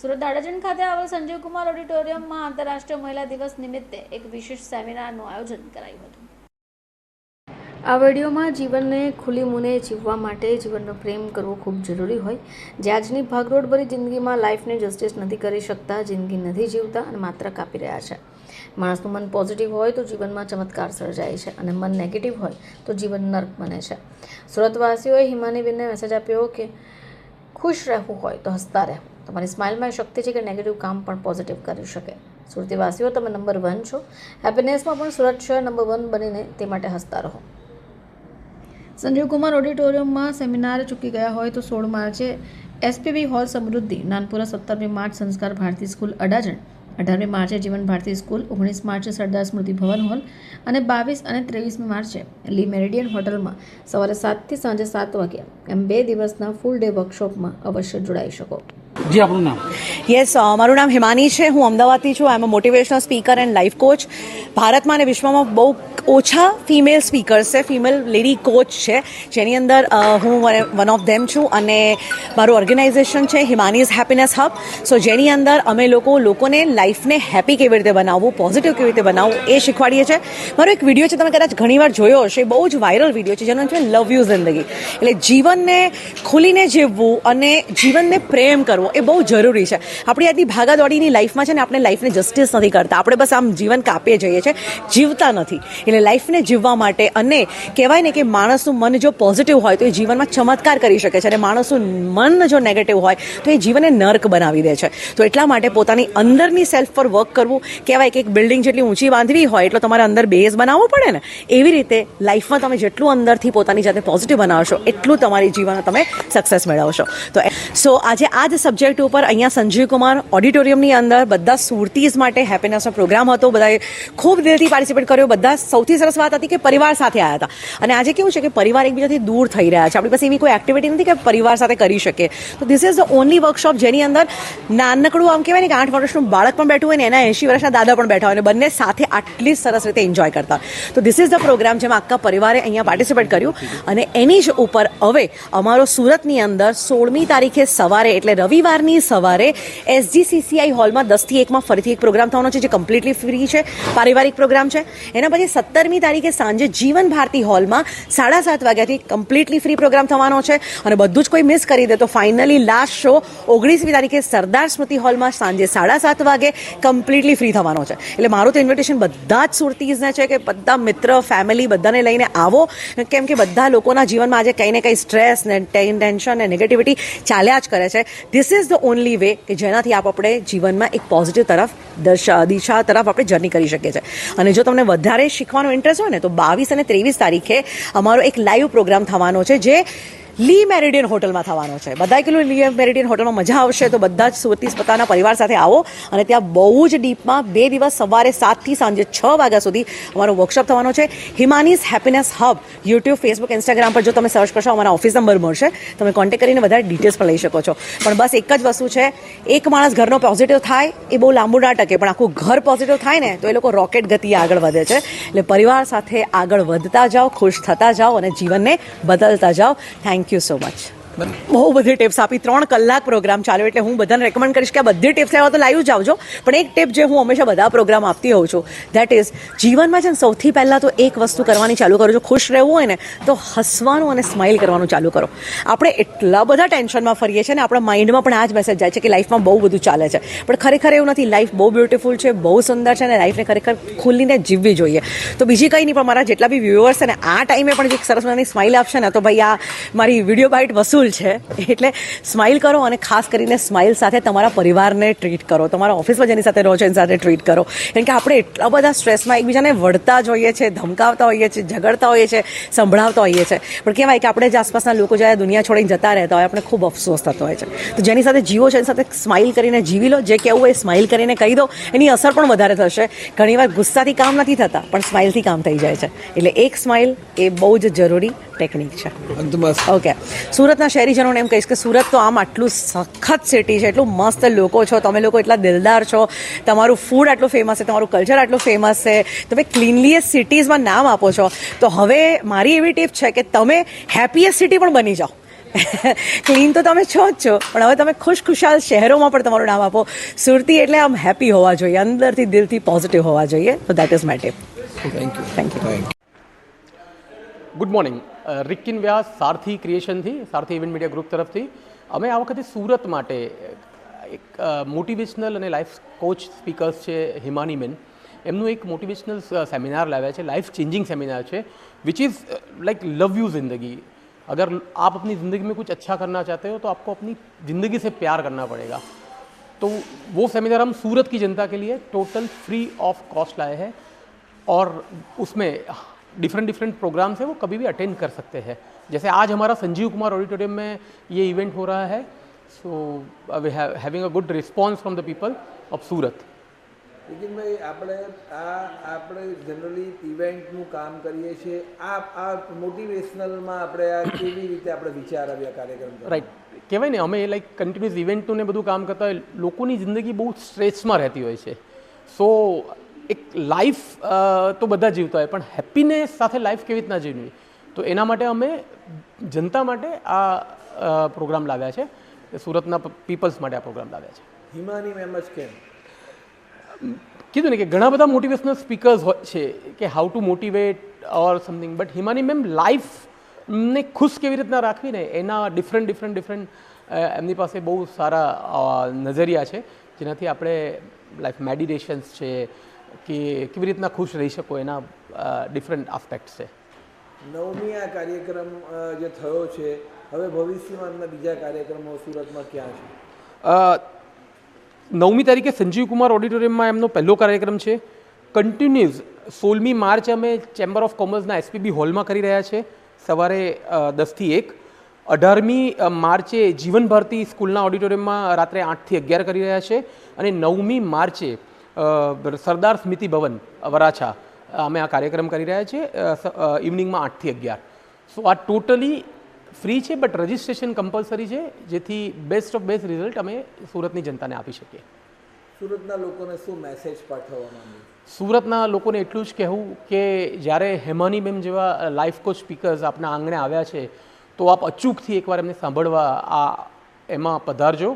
સુરત દાડાજન ખાતે આવેલ સંજીવકુમાર ઓડિટોરિયમમાં આંતરરાષ્ટ્રીય મહિલા દિવસ નિમિત્તે એક વિશેષ સેમિનારનું આયોજન કરાયું હતું. આ વિડીયોમાં જીવનને ખુલ્લી મુને જીવવા માટે જીવનનો પ્રેમ કરવો ખૂબ જરૂરી હોય. જે આજની ભાગદોડભરી જિંદગીમાં લાઈફને જસ્ટિસ નથી કરી શકતા, જિંદગી નથી જીવતા અને માત્ર કાપી રહ્યા છે. માણસનું મન પોઝિટિવ હોય તો જીવનમાં ચમત્કાર સર્જાય છે અને મન નેગેટિવ હોય તો જીવન નર્ક બને છે. સુરતવાસીઓએ હિમાનીબેનને મેસેજ આપ્યો કે, ખુશ રહેવું હોય તો હસતા રહેવું. તમારી સ્માઇલમાં એ શક્તિ છે કે નેગેટિવ કામ પણ પોઝિટિવ કરી શકે. સુરતીવાસીઓ, તમે નંબર વન છો. હેપીનેસમાં પણ સુરત શહેર નંબર વન બનીને તે માટે હસતા રહો. સંજીવ કુમાર ઓડિટોરિયમમાં સેમિનાર ચૂકી ગયા હોય તો સોળ માર્ચે એસપીબી હોલ સમૃદ્ધિ, નાનપુરા સત્તરમી માર્ચ સંસ્કાર ભારતી સ્કૂલ અડાજણ, અઢારમી માર્ચે જીવન ભારતી સ્કૂલ, ઓગણીસ માર્ચે સરદાર સ્મૃતિ ભવન હોલ અને બાવીસ અને ત્રેવીસમી માર્ચે લી મેરિડિયન હોટલમાં સવારે સાતથી સાંજે સાત વાગ્યા એમ બે દિવસના ફૂલ ડે વર્કશોપમાં અવશ્ય જોડાઈ શકો. જી, આપણું નામ? યસ મારું નામ હિમાની છે. હું અમદાવાદથી છું. I am a motivational speaker and life coach ભારતમાં અને વિશ્વમાં બહુ ઓછા ફિમેલ સ્પીકર્સ છે. ફિમેલ લેડી કોચ છે. જેની અંદર હું વન ઓફ ધેમ છું અને મારું ઓર્ગેનાઇઝેશન છે હિમાનીઝ હેપીનેસ હબ સો જેની અંદર અમે લોકો લોકોને લાઈફને હેપી કેવી રીતે બનાવવું પોઝિટિવ કેવી રીતે બનાવવું એ શીખવાડીએ છીએ. મારો એક વીડિયો છે, તમે કદાચ ઘણીવાર જોયો હશે. બહુ જ વાયરલ વીડિયો છે, જેનો છે લવ યુ જિંદગી એટલે જીવનને ખુલીને જીવવું અને જીવનને પ્રેમ કરવો એ બહુ જરૂરી છે. આપણી આજની ભાગાદોડીની લાઈફમાં છે ને આપણે લાઈફને જસ્ટિસ નથી કરતા. આપણે બસ આમ જીવન કાપીએ જઈએ છીએ. જીવતા નથી. એટલે લાઈફને જીવવા માટે અને કહેવાય ને કે માણસનું મન જો પોઝિટિવ હોય તો એ જીવનમાં ચમત્કાર કરી શકે છે અને માણસનું મન જો નેગેટિવ હોય તો એ જીવનને નર્ક બનાવી દે છે. તો એટલા માટે પોતાની અંદરની સેલ્ફ પર વર્ક કરવું, કહેવાય કે એક બિલ્ડિંગ જેટલી ઊંચી બાંધવી હોય એટલો તમારે અંદર બેઝ બનાવવો પડે ને, એવી રીતે લાઈફમાં તમે જેટલું અંદરથી પોતાની જાતે પોઝિટિવ બનાવશો, એટલું તમારી જીવનમાં તમે સક્સેસ મેળવશો. તો સો આજે આ જ સબ્જેક્ટ ઉપર અહીંયા સંજીવ કુમાર ઓડિટોરિયમની અંદર બધા સુરતીઝ માટે હેપીનેસનો પ્રોગ્રામ હતો. બધાએ ખૂબ દિલથી પાર્ટિસિપેટ કર્યો. બધા સૌથી સરસ વાત હતી કે પરિવાર સાથે આવ્યા હતા. અને આજે કેવું છે કે પરિવાર એકબીજાથી દૂર થઈ રહ્યા છે. આપણી પાસે એવી કોઈ એક્ટિવિટી નથી કે પરિવાર સાથે કરી શકે. તો this is the only workshop જેની અંદર નાનકડું આમ કહેવાય ને કે આઠ વર્ષનું બાળક પણ બેઠું હોય ને એના એંશી વર્ષના દાદા પણ બેઠા હોય અને બંને સાથે આટલી સરસ રીતે એન્જોય કરતા. તો ધીસ ઇઝ ધ પ્રોગ્રામ જેમાં આખા પરિવારે અહીંયા પાર્ટિસિપેટ કર્યું. અને એની જ ઉપર હવે અમારો સુરતની અંદર સોળમી તારીખે સવારે, એટલે રવિવારની સવારે એસજીસીસીઆઈ હોલમાં દસથી એકમાં ફરીથી એક પ્રોગ્રામ થવાનો છે, જે કમ્પ્લીટલી ફ્રી છે, પારિવારિક પ્રોગ્રામ છે. એના પછી સત્તરમી તારીખે સાંજે જીવન ભારતી હોલમાં સાડા સાત વાગ્યાથી કમ્પ્લીટલી ફ્રી પ્રોગ્રામ થવાનો છે. અને બધું જ કોઈ મિસ કરી દે તો ફાઇનલી લાસ્ટ શો ઓગણીસમી તારીખે સરદાર સ્મૃતિ હોલમાં સાંજે સાડા સાત વાગે કમ્પ્લીટલી ફ્રી થવાનો છે. એટલે મારું તો ઇન્વિટેશન બધા જ સુરતીઝને છે કે બધા મિત્ર ફેમિલી બધાને લઈને આવો. કેમ કે બધા લોકોના જીવનમાં આજે કંઈ ને કંઈ સ્ટ્રેસ ને ટેન્શન ને નેગેટિવિટી ચાલ્યા જ કરે છે. This is the only way કે જેનાથી આપ આપણે જીવનમાં એક પોઝિટિવ તરફ દશા, દિશા તરફ આપણે જર્ની કરી શકીએ છીએ. અને જો તમને વધારે શીખવાનો ઇન્ટરેસ્ટ હોય ને, તો બાવીસ અને ત્રેવીસ તારીખે અમારો એક લાઈવ પ્રોગ્રામ થવાનો છે, જે લી મેરિડિયન હોટલમાં થવાનો છે. બધા કિલો લી મેરિડિયન હોટલમાં મજા આવશે તો બધા જ સુરતીસ પોતાના પરિવાર સાથે આવો અને ત્યાં બહુ જ ડીપમાં બે દિવસ સવારે સાતથી સાંજે છ વાગ્યા સુધી અમારો વર્કશોપ થવાનો છે. Himani's happiness hub YouTube Facebook Instagram પર જો તમે સર્ચ કરશો અમારા ઓફિસ નંબર મળશે. તમે કોન્ટેક્ટ કરીને વધારે ડિટેલ્સ પણ લઈ શકો છો. પણ બસ એક જ વસ્તુ છે, એક માણસ ઘરનો પોઝિટિવ થાય એ બહુ લાંબુ ના ટકે પણ આખું ઘર પોઝિટિવ થાય ને તો એ લોકો રોકેટ ગતિએ આગળ વધે છે. એટલે પરિવાર સાથે આગળ વધતા જાઓ, ખુશ થતા જાઓ અને જીવનને બદલતા જાઓ. થેન્ક યુ સો મચ બહુ બધી ટિપ્સ આપી. ત્રણ કલાક પ્રોગ્રામ ચાલ્યો એટલે હું બધાને રેકમેન્ડ કરીશ કે આ બધી ટિપ્સ આવ્યા તો લાઈવ જ આવજો. પણ એક ટિપ જે હું હંમેશા બધા પ્રોગ્રામ આપતી હોઉં છું દેટ ઇઝ જીવનમાં છે ને સૌથી પહેલાં તો એક વસ્તુ કરવાની ચાલુ કરો. જો ખુશ રહેવું હોય ને, તો હસવાનું અને સ્માઇલ કરવાનું ચાલુ કરો. આપણે એટલા બધા ટેન્શનમાં ફરીએ છીએ ને, આપણા માઇન્ડમાં પણ આ જ મેસેજ જાય છે કે લાઈફમાં બહુ બધું ચાલે છે. પણ ખરેખર એવું નથી. લાઈફ બહુ બ્યુટિફુલ છે, બહુ સુંદર છે અને લાઈફને ખરેખર ખુલીને જીવવી જોઈએ. તો બીજી કંઈ નહીં, પણ મારા જેટલા બી વ્યુઅર્સ છે ને, આ ટાઈમે પણ જે સરસ મજાની સ્માઇલ આપશે ને, તો ભાઈ આ મારી વીડિયો બાઇટ વસૂલ છે. એટલે સ્માઇલ કરો અને ખાસ કરીને સ્માઇલ સાથે તમારા પરિવારને ટ્રીટ કરો. તમારા ઓફિસમાં જેની સાથે રહો છો એની સાથે ટ્રીટ કરો. કારણ કે આપણે એટલા બધા સ્ટ્રેસમાં એકબીજાને વળતા જ હોઈએ છીએ ધમકાવતા હોઈએ છીએ ઝઘડતા હોઈએ છીએ સંભળાવતા હોઈએ છીએ. પણ કહેવાય કે આપણે જ આસપાસના લોકો જ્યારે દુનિયા છોડીને જતા રહેતા હોય આપણે ખૂબ અફસોસ થતો હોય છે. તો જેની સાથે જીવો છે એની સાથે સ્માઇલ કરીને જીવી લો. જે કહેવું હોય સ્માઇલ કરીને કહી દો. એની અસર પણ વધારે થશે. ઘણીવાર ગુસ્સાથી કામ નથી થતા પણ સ્માઇલથી કામ થઈ જાય છે. એટલે એક સ્માઇલ એ બહુ જ જરૂરી ટેકનિક છે. ઓકે સુરતના શહેરીજનોને એમ કહીશ કે સુરત તો આમ આટલું સખત સિટી છે એટલું મસ્ત લોકો છો તમે લોકો એટલા દિલદાર છો તમારું ફૂડ આટલું ફેમસ છે તમારું કલ્ચર આટલું ફેમસ છે તમે ક્લીનલીએસ્ટ સિટીઝમાં નામ આપો છો. તો હવે મારી એવી ટીપ છે કે તમે હેપીએસ્ટ સિટી પણ બની જાઓ. ક્લીન તો તમે છો જ છો પણ હવે તમે ખુશ ખુશાલ શહેરોમાં પણ તમારું નામ આપો. સુરતી એટલે આમ હેપી હોવા જોઈએ અંદરથી દિલથી પોઝિટિવ હોવા જોઈએ. તો that is my tip thank you thank you good morning Rikkin Vyas Sarthi ક્રિએશનથી, Sarathi event media group તરફથી. અમે આ વખતે સુરત માટે એક મોટિવેશનલ અને લાઈફ કોચ સ્પીકર્સ છે હિમાની મેન. એમનું એક મોટિવેશનલ સેમિનાર લાવ્યા છે, લાઈફ ચેન્જિંગ સેમિનાર છે which is like love you zindagi. અગર આપની જિંદગીમાં ज़िंदगी में कुछ अच्छा करना चाहते हो तो आपको अपनी ज़िंदगी से प्यार करना पड़ेगा तो वो सेमिनार हम सूरत की जनता के लिए टोटल फ्री ऑफ कॉस्ट लाए डिफरेंट डिफरेंट प्रोग्राम्स हैं वो कभी भी अटेंड कर सकते हैं जैसे आज हमारा संजीव कुमार ऑडिटोरियम में ये इवेंट हो रहा है so we having a good response from the people of Surat Nitinbhai આપણે આ આપણે જનરલી ઇવેન્ટનું કામ કરીએ છીએ આ આ મોટિવેશનલમાં આપણે આ કેવી રીતે આપણે વિચાર આવ્યા કાર્યક્રમ કરવા? રાઈટ કહેવાય ને અમે લાઈક કન્ટિન્યુઅસ ઇવેન્ટનું ને બધું કામ કરતા હોય લોકોની જિંદગી બહુ સ્ટ્રેસમાં રહેતી હોય છે સો એક લાઈફ તો બધા જીવતા હોય પણ હેપીનેસ સાથે લાઈફ કેવી રીતના જીવવી? તો એના માટે અમે જનતા માટે આ પ્રોગ્રામ લાવ્યા છે. સુરતના પીપલ્સ માટે આ પ્રોગ્રામ લાવ્યા છે. હિમાની મેમ જ કેમ? કીધું ને કે ઘણા બધા મોટિવેશનલ સ્પીકર્સ હોય છે કે how to motivate or something but Himani ma'am લાઈફને ખુશ કેવી રીતના રાખવી ને એના ડિફરન્ટ ડિફરન્ટ ડિફરન્ટ એમની પાસે બહુ સારા નજરિયા છે. જેનાથી આપણે લાઈફ મેડિટેશન્સ છે કે કેવી રીતના ખુશ રહી શકો એના ડિફરન્ટ આસ્પેક્ટ છે. નવમી આ કાર્યક્રમ જે થયો છે હવે ભવિષ્યમાં એમના બીજા કાર્યક્રમો સુરતમાં ક્યાં છે? નવમી તારીખે સંજીવ કુમાર ઓડિટોરિયમમાં એમનો પહેલો કાર્યક્રમ છે. કન્ટિન્યુઝ સોળમી માર્ચ અમે ચેમ્બર ઓફ કોમર્સના એસપીબી હોલમાં કરી રહ્યા છે સવારે દસથી એક. અઢારમી માર્ચે જીવન ભારતી સ્કૂલના ઓડિટોરિયમમાં રાત્રે આઠથી અગિયાર કરી રહ્યા છે અને નવમી માર્ચે સરદાર સ્મૃતિ ભવન વરાછા અમે આ કાર્યક્રમ કરી રહ્યા છીએ ઇવનિંગમાં આઠથી અગિયાર. સો આ ટોટલી ફ્રી છે બટ રજિસ્ટ્રેશન કમ્પલસરી છે જેથી બેસ્ટ ઓફ બેસ્ટ રિઝલ્ટ અમે સુરતની જનતાને આપી શકીએ. સુરતના લોકોને શું મેસેજ પાઠવવાનો સુરતના લોકોને એટલું જ કહેવું કે જ્યારે હેમાની બેન જેવા લાઈફ કોચ સ્પીકર્સ આપના આંગણે આવ્યા છે તો આપ અચૂકથી એકવાર એમને સાંભળવા આ એમાં પધારજો.